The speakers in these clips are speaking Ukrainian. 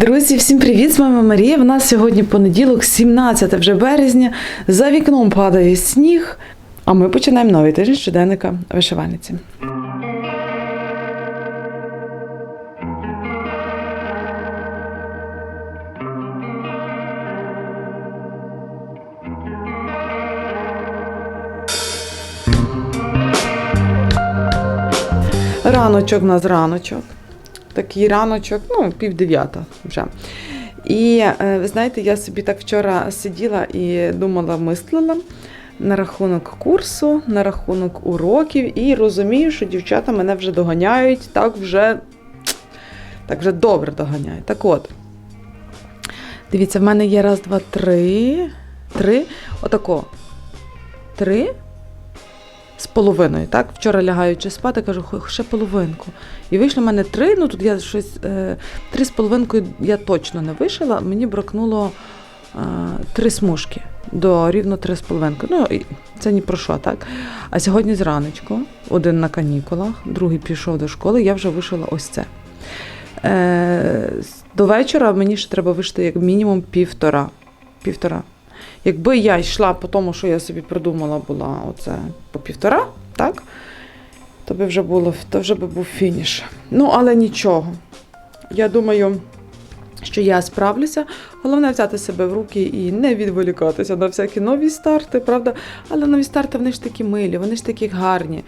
Друзі, всім привіт! З вами Марія. В нас сьогодні понеділок, 17 вже березня. За вікном падає сніг. А ми починаємо новий тиждень щоденника вишивальниці. Раночок в нас раночок. Такий раночок, ну, пів дев'ята вже. І е, ви знаєте, я собі так вчора сиділа і думала, мислила на рахунок курсу, на рахунок уроків, і розумію, що дівчата мене вже доганяють, так вже, так вже добре доганяють. Так от, дивіться, в мене є раз, два, три. Три. Отако. Три з половиною. Так, вчора лягаючи спати, кажу, ще половинку. І вийшло в мене три. Ну тут я щось е, три з половинкою я точно не вишила. Мені бракнуло е, три смужки до рівно три з половинкою. Ну це ні про що, так. А сьогодні зранечку, один на канікулах, другий пішов до школи, я вже вишила ось це. Е, до вечора мені ще треба вишити як мінімум півтора. Півтора. Якби я йшла по тому, що я собі придумала, була оце по півтора, так? То би вже було, то вже би був фініш. Ну, але нічого. Я думаю, що я справлюся. Головне взяти себе в руки і не відволікатися на всякі нові старти, правда? Але нові старти вони ж такі милі, вони ж такі гарні.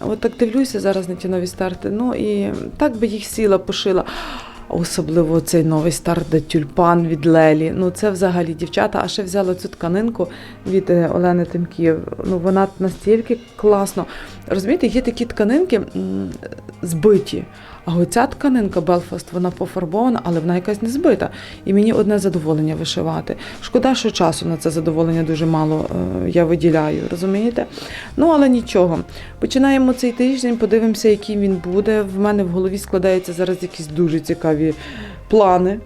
От так дивлюся зараз на ті нові старти. Ну і так би їх сіла, пошила. Особливо цей новий старт, де тюльпан від Лелі. Ну це взагалі дівчата. А ще взяла цю тканинку від е, Олени Тимків. Ну вона настільки класно. Розумієте, є такі тканинки збиті. А оця тканинка Белфаст, вона пофарбована, але вона якась не збита. І мені одне задоволення вишивати. Шкода, що часу на це задоволення дуже мало е, я виділяю, розумієте? Ну, але нічого. Починаємо цей тиждень, подивимося, який він буде. В мене в голові складаються зараз якісь дуже цікаві плани.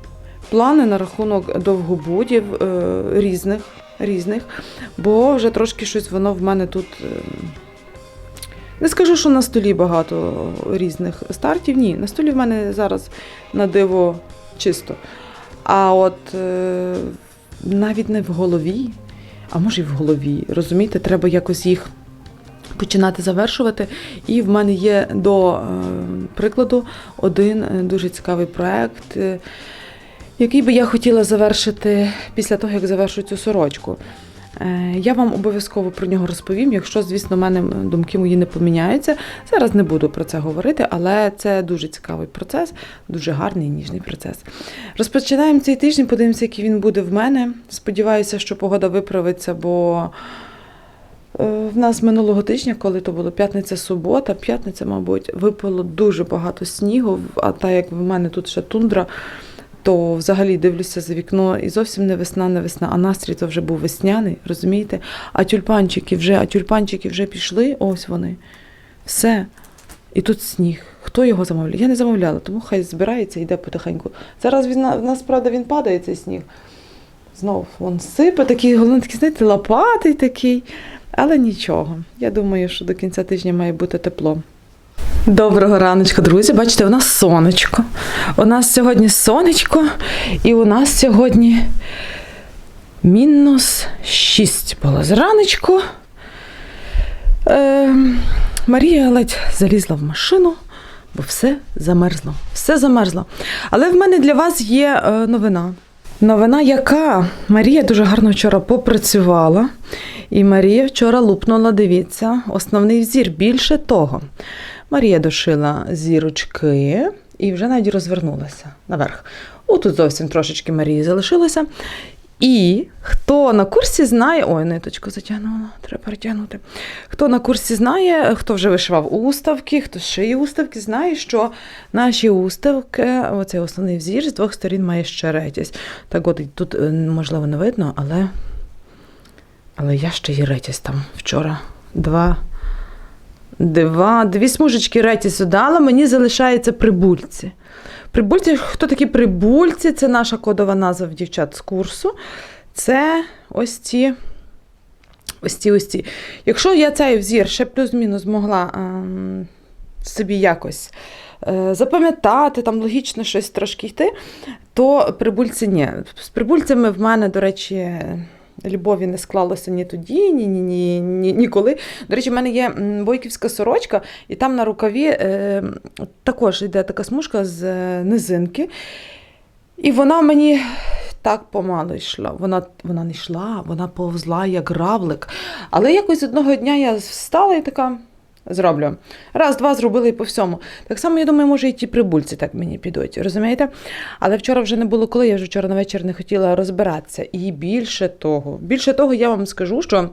Плани на рахунок довгобудів е, різних, різних, бо вже трошки щось воно в мене тут. Не скажу, що на столі багато різних стартів. Ні, на столі в мене зараз на диво чисто. А от е, навіть не в голові, а може і в голові. Розумієте, треба якось їх починати завершувати. І в мене є до е, прикладу один е, дуже цікавий проект, е, який би я хотіла завершити після того, як завершу цю сорочку. Е, Я вам обов'язково про нього розповім, якщо, звісно, в мене думки мої не поміняються. Зараз не буду про це говорити, але це дуже цікавий процес, дуже гарний ніжний процес. Розпочинаємо цей тиждень, подивимося, який він буде в мене. Сподіваюся, що погода виправиться, бо е, в нас минулого тижня, коли то було п'ятниця, субота, п'ятниця, мабуть, випало дуже багато снігу, а так як в мене тут ще тундра, то взагалі дивлюся за вікно і зовсім не весна, не весна, а настрій то вже був весняний, розумієте? А тюльпанчики вже, а тюльпанчики вже пішли, ось вони. Все. І тут сніг. Хто його замовляє? Я не замовляла, тому хай збирається йде потихеньку. Зараз він на- в нас, правда, він падає, цей сніг. Знов він сипе, такий, головне, такий, знаєте, лопатий такий. Але нічого. Я думаю, що до кінця тижня має бути тепло. Доброго раночка, друзі. Бачите, у нас сонечко. У нас сьогодні сонечко, і у нас сьогодні мінус 6 було зранечку. Е, Марія ледь залізла в машину, бо все замерзло. Все замерзло. Але в мене для вас є е, новина. Новина, яка Марія дуже гарно вчора попрацювала. І Марія вчора лупнула, дивіться, основний взір. Більше того, Марія дошила зірочки і вже навіть розвернулася наверх. Отут зовсім трошечки Марії залишилося. І хто на курсі знає, ой, ниточку затягнула, треба перетягнути. Хто на курсі знає, хто вже вишивав уставки, хто шиє уставки, знає, що наші уставки, оцей основний взір з двох сторін має ще ретязь. Так от тут, е, можливо, не видно, але, але я ще є ретязь там вчора. Два, два, дві смужечки ретязю дала, мені залишається прибульці. Прибульці, хто такі прибульці? Це наша кодова назва в дівчат з курсу. Це ось ці. Ось ці, ось ці. Якщо я цей взір ще плюс-мінус змогла ем, собі якось е, запам'ятати, там логічно щось трошки йти, то прибульці ні. З прибульцями в мене, до речі, любові не склалося ні тоді, ні, ні, ні, ні, ніколи. До речі, в мене є бойківська сорочка, і там на рукаві е, також йде така смужка з е, низинки. І вона мені так помало йшла. Вона, вона не йшла, вона повзла як равлик. Але якось одного дня я встала і така. Зроблю. Раз, два зробили і по всьому. Так само, я думаю, може, і ті прибульці так мені підуть, розумієте? Але вчора вже не було коли, я вже вчора на вечір не хотіла розбиратися. І більше того, більше того, я вам скажу, що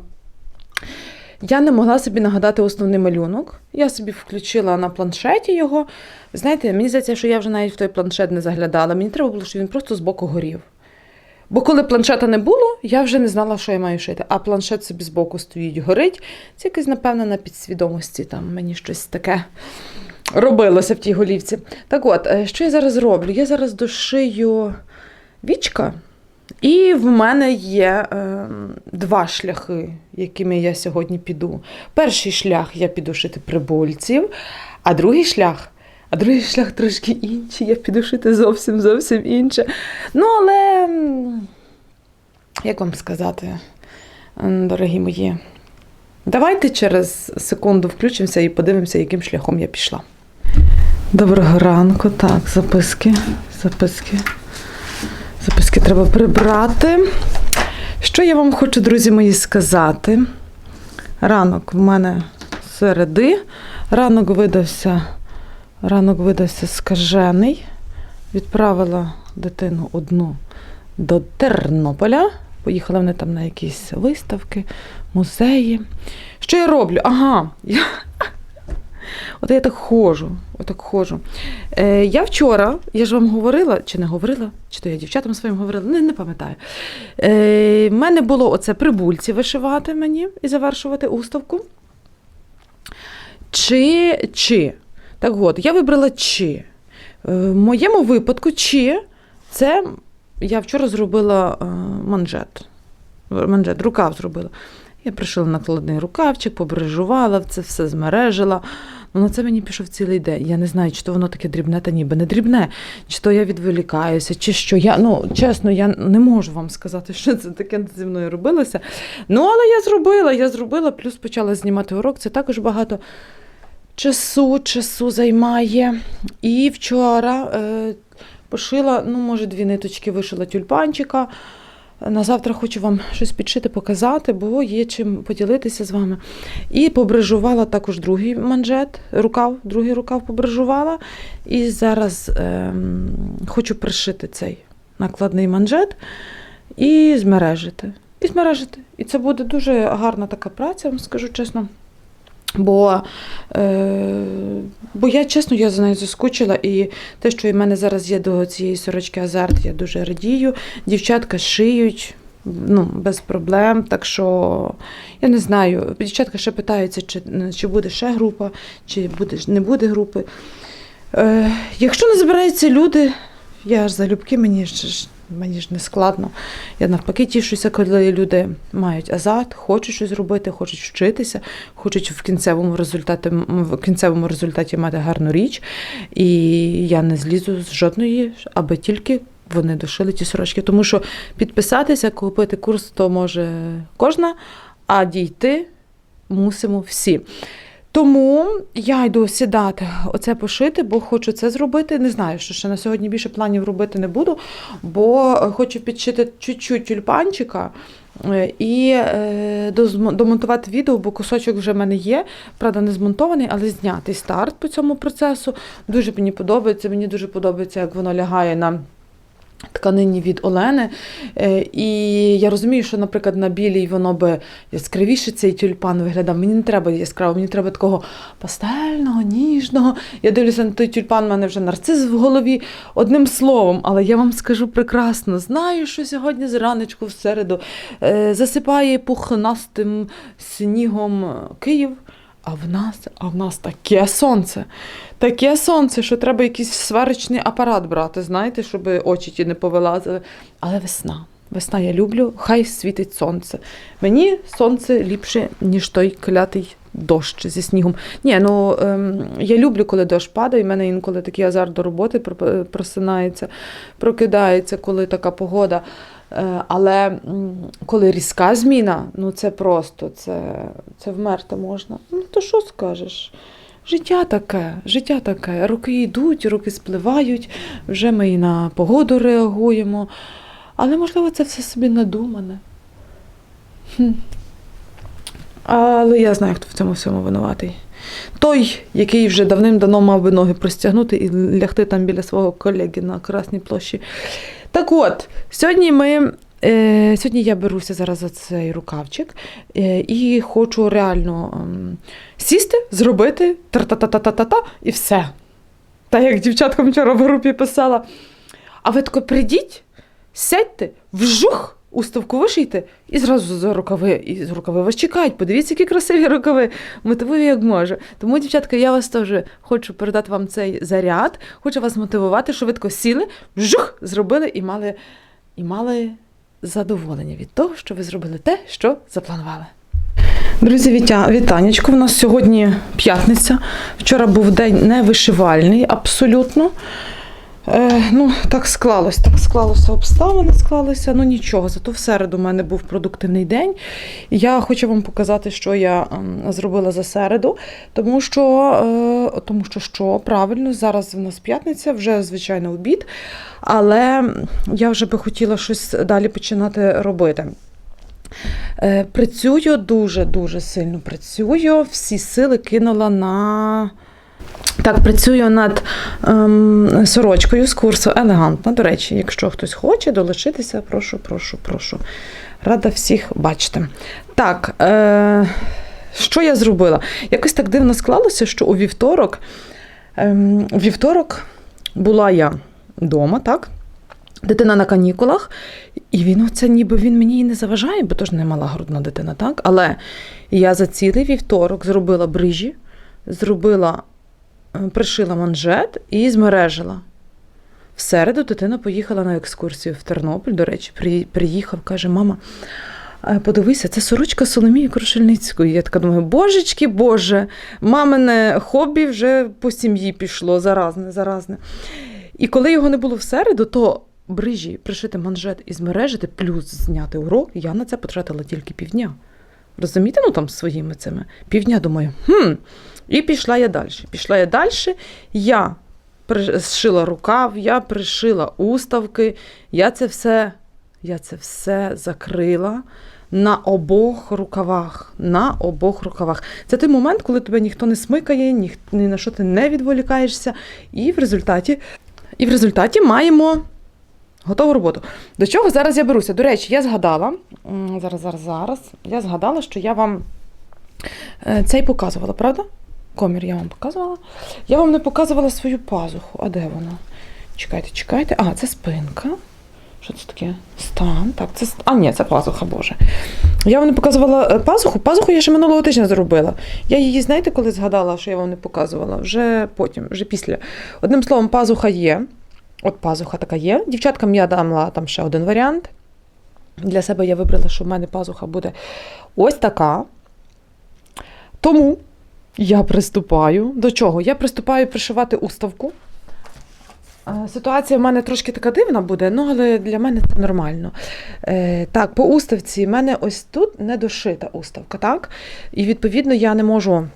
я не могла собі нагадати основний малюнок. Я собі включила на планшеті його. Знаєте, мені здається, що я вже навіть в той планшет не заглядала. Мені треба було, щоб він просто збоку горів. Бо коли планшета не було, я вже не знала, що я маю шити. А планшет собі збоку стоїть, горить. Це якось, напевно, на підсвідомості там мені щось таке робилося в тій голівці. Так от, е, що я зараз роблю? Я зараз дошию вічка, і в мене є е, два шляхи, якими я сьогодні піду. Перший шлях я піду шити прибульців, а другий шлях. А другий шлях трошки інший, я піду шити зовсім зовсім інше. Ну, але, як вам сказати, дорогі мої, давайте через секунду включимося і подивимося, яким шляхом я пішла. Доброго ранку. Так, записки. Записки. Записки треба прибрати. Що я вам хочу, друзі мої, сказати? Ранок в мене середи. Ранок видався, ранок видався скажений. Відправила дитину одну до Тернополя. Поїхали вони там на якісь виставки, музеї. Що я роблю? Ага. Я... От я так ходжу, отак ходжу. Е, я вчора, я ж вам говорила, чи не говорила, чи то я дівчатам своїм говорила, не, не пам'ятаю. Е, мене було оце прибульці вишивати мені і завершувати уставку. Чи, чи. Так от, я вибрала чи. Е, в моєму випадку, чи це я вчора зробила е, манжет. Манжет, рукав зробила. Я пришила накладний рукавчик, побрежувала, це все змережила. Ну, на це мені пішов цілий день. Я не знаю, чи то воно таке дрібне, та ніби не дрібне, чи то я відволікаюся, чи що. Я, ну, чесно, я не можу вам сказати, що це таке зі мною робилося. Ну, але я зробила, я зробила, плюс почала знімати урок. Це також багато часу, часу займає. І вчора е, пошила, ну, може, дві ниточки вишила тюльпанчика. На завтра хочу вам щось підшити, показати, бо є чим поділитися з вами. І побрежувала також другий манжет, рукав, другий рукав побрежувала. І зараз ем, хочу пришити цей накладний манжет і змережити. І змережити. І це буде дуже гарна така праця, вам скажу чесно. Бо, е, бо я чесно, я за нею заскучила, і те, що в мене зараз є до цієї сорочки азарт, я дуже радію. Дівчатка шиють ну, без проблем. Так що я не знаю. Дівчатка ще питаються, чи, чи буде ще група, чи буде, не буде групи. Е, якщо не збираються люди, я ж залюбки, мені ж мені ж не складно. Я навпаки тішуся, коли люди мають азарт, хочуть щось робити, хочуть вчитися, хочуть в кінцевому результаті, в кінцевому результаті мати гарну річ. І я не злізу з жодної, аби тільки вони дошили ті сорочки. Тому що підписатися, купити курс, то може кожна, а дійти мусимо всі. Тому я йду сідати, оце пошити, бо хочу це зробити. Не знаю, що ще на сьогодні більше планів робити не буду, бо хочу підшити чуть-чуть тюльпанчика е, і е, домонтувати відео, бо кусочок вже в мене є. Правда, не змонтований, але знятий старт по цьому процесу. Дуже мені подобається. Мені дуже подобається, як воно лягає на. Тканині від Олени. Е, І я розумію, що, наприклад, на білій воно би яскравіше цей тюльпан виглядав. Мені не треба яскраво, мені треба такого пастельного, ніжного. Я дивлюся на той тюльпан, в мене вже нарцис в голові. Одним словом, але я вам скажу прекрасно: знаю, що сьогодні зранечку в середу е, засипає пухнастим снігом Київ. А в нас, а в нас таке сонце. Таке сонце, що треба якийсь сварочний апарат брати, знаєте, щоб очі ті не повилазили. Але весна. Весна я люблю, хай світить сонце. Мені сонце ліпше, ніж той клятий дощ зі снігом. Ні, ну ем, я люблю, коли дощ падає. У мене інколи такий азарт до роботи про- просинається, прокидається, коли така погода. Е, Але коли різка зміна, ну це просто це, це вмерти можна. Ну то що скажеш? Життя таке, життя таке. Роки йдуть, роки спливають, вже ми і на погоду реагуємо. Але можливо це все собі надумане. Хм. Але я знаю, хто в цьому всьому винуватий. Той, який вже давним-давно мав би ноги простягнути і лягти там біля свого колеги на Красній площі. Так от, сьогодні ми. Е, сьогодні я беруся зараз за цей рукавчик е, і хочу реально ем, сісти, зробити тра-та-та-та-та-та і все. Та як дівчаткам вчора в групі писала. А ви тако прийдіть, сядьте, вжух, уставку вишийте і зразу за рукави. І з рукави вас чекають. Подивіться, які красиві рукави. Мотивую, як можу. Тому, дівчатка, я вас теж хочу передати вам цей заряд, хочу вас мотивувати, що ви тако сіли, вжух, зробили і мали, і мали задоволення від того, що ви зробили те, що запланували. Друзі, вітя, вітанечко. У нас сьогодні п'ятниця. Вчора був день невишивальний, абсолютно. Е, ну, так склалось, так склалося, обставини склалися. Ну нічого, зато в середу у мене був продуктивний день. Я хочу вам показати, що я ем, зробила за середу, тому що, е, тому що що правильно, зараз в нас п'ятниця, вже звичайно обід, але я вже би хотіла щось далі починати робити. Е, Працюю дуже-дуже сильно працюю. Всі сили кинула на. Так, працюю над ем, сорочкою з курсу елегантна. До речі, якщо хтось хоче долучитися, прошу, прошу, прошу. Рада всіх бачити. Так, е, що я зробила? Якось так дивно склалося, що у вівторок, ем, вівторок була я вдома, так? Дитина на канікулах, і він оце ніби він мені і не заважає, бо тож не мала грудна дитина, так? Але я за цілий вівторок зробила брижі, зробила, пришила манжет і змережила. В середу дитина поїхала на екскурсію в Тернопіль. До речі, приїхав, каже: мама, е, подивися, це сорочка Соломії Крушельницької. Я така думаю, божечки, Боже, мамине хобі вже по сім'ї пішло, заразне, заразне. І коли його не було в середу, то брижі пришити манжет і змережити, плюс зняти урок, я на це потратила тільки півдня. Розумієте, ну там своїми цими півдня думаю, хм. І пішла я далі. Пішла я далі. Я пришила рукав, я пришила уставки, я це все, я це все закрила. На обох рукавах. На обох рукавах. Це той момент, коли тебе ніхто не смикає, ні, ні на що ти не відволікаєшся. І в результаті, і в результаті маємо готову роботу. До чого зараз я беруся? До речі, я згадала, зараз, зараз, зараз, я згадала, що я вам е, цей показувала, правда? Комір я вам показувала. Я вам не показувала свою пазуху. А де вона? Чекайте, чекайте. А, це спинка. Що це таке? Стан. Так, це. А, ні, це пазуха, Боже. Я вам не показувала е, пазуху. Пазуху я ще минулого тижня зробила. Я її, знаєте, коли згадала, що я вам не показувала? Вже потім, вже після. Одним словом, пазуха є. От пазуха така є. Дівчаткам я дала там ще один варіант. Для себе я вибрала, що в мене пазуха буде ось така. Тому я приступаю. До чого? Я приступаю пришивати уставку. Е, Ситуація в мене трошки така дивна буде, ну але для мене це нормально. Е, так, по уставці в мене ось тут не дошита уставка, так? І відповідно я не можу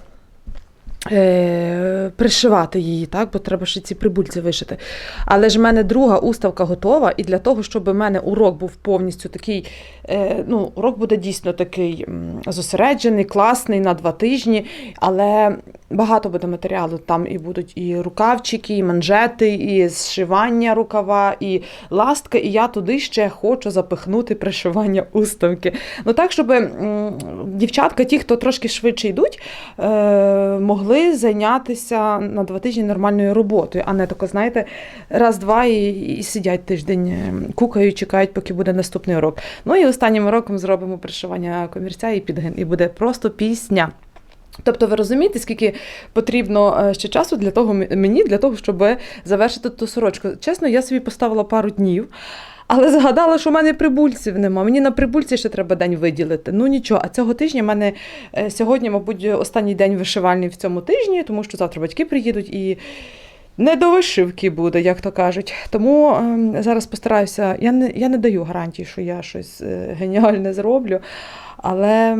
е, пришивати її, так? бо треба ще ці прибульці вишити. Але ж в мене друга уставка готова, і для того, щоб в мене урок був повністю такий, е, ну, урок буде дійсно такий зосереджений, класний на два тижні, але багато буде матеріалу. Там і будуть і рукавчики, і манжети, і зшивання рукава, і ластка. І я туди ще хочу запихнути пришивання уставки. Ну так, щоб дівчатка, ті, хто трошки швидше йдуть, е, могли зайнятися на два тижні нормальною роботою, а не тако, знаєте, раз-два і, і сидять тиждень, е, кукають, чекають, поки буде наступний урок. Ну і останнім уроком зробимо пришивання комірця і підгин, і буде просто пісня. Тобто ви розумієте, скільки потрібно е, ще часу для того мені, для того, щоб завершити ту сорочку. Чесно, я собі поставила пару днів, Але згадала, що в мене прибульців нема. Мені на прибульці ще треба день виділити. Ну нічого, а цього тижня в мене е, сьогодні, мабуть, останній день вишивальний в цьому тижні, тому що завтра батьки приїдуть і не до вишивки буде, як то кажуть. Тому ем, зараз постараюся. Я не, я не даю гарантії, що я щось е, геніальне зроблю, але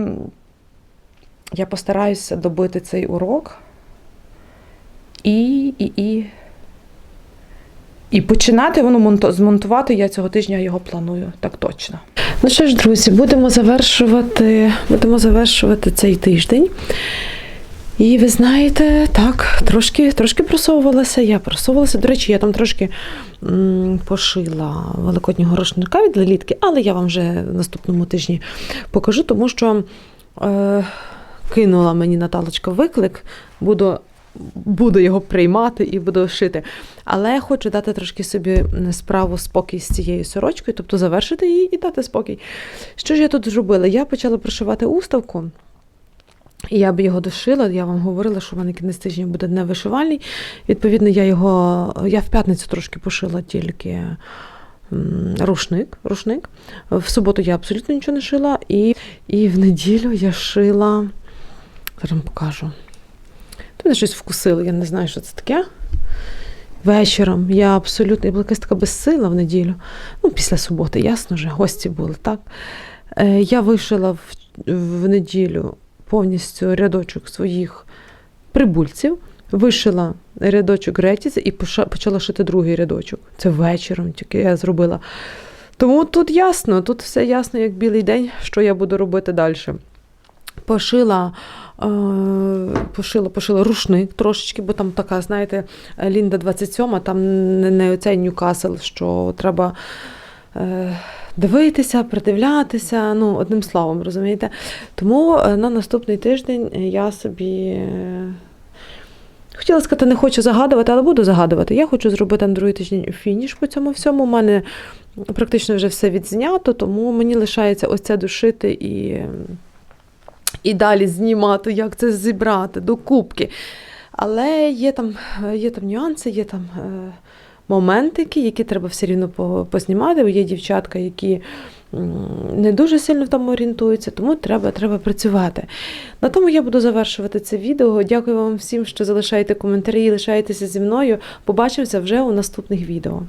я постараюся добити цей урок і, і, і, і починати воно змонтувати я цього тижня його планую, так точно. Ну що ж, друзі, будемо завершувати, будемо завершувати цей тиждень. І ви знаєте, так, трошки, трошки просовувалася. Я просовувалася. До речі, я там трошки м, пошила великоднього рушника від лелітки, але я вам вже в наступному тижні покажу, тому що е, кинула мені Наталочка виклик, буду, буду його приймати і буду шити. Але я хочу дати трошки собі справу спокій з цією сорочкою, тобто завершити її і дати спокій. Що ж я тут зробила? Я почала прошивати уставку. Я б його дошила, я вам говорила, що в мене кінець тижня буде не вишивальний. Відповідно, я його. Я в п'ятницю трошки пошила тільки рушник. рушник. В суботу я абсолютно нічого не шила. І, і в неділю я шила. Зараз вам покажу. Мене щось вкусило, я не знаю, що це таке. Вечором я абсолютно я була якась така безсила в неділю. Ну, після суботи, ясно вже, гості були, так. Е, я вишила в, в неділю повністю рядочок своїх прибульців, вишила рядочок ретіці і почала шити другий рядочок. Це вечором тільки я зробила. Тому тут ясно, тут все ясно, як білий день, що я буду робити далі. Пошила, е, пошила, пошила рушник трошечки, бо там така, знаєте, Лінда 27, там не, оцей Ньюкасл, що треба е, дивитися, придивлятися, ну, одним словом, розумієте? Тому е, на наступний тиждень я собі. Хотіла сказати, не хочу загадувати, але буду загадувати. Я хочу зробити на другий тиждень фініш по цьому всьому. У мене практично вже все відзнято, тому мені лишається ось це душити і, і далі знімати, як це зібрати до кубки. Але є там, є там нюанси, є там е, моментики, які треба все рівно познімати. Є дівчатка, які не дуже сильно тому орієнтуються, тому треба, треба працювати. На тому я буду завершувати це відео. Дякую вам всім, що залишаєте коментарі, і лишаєтеся зі мною. Побачимося вже у наступних відео.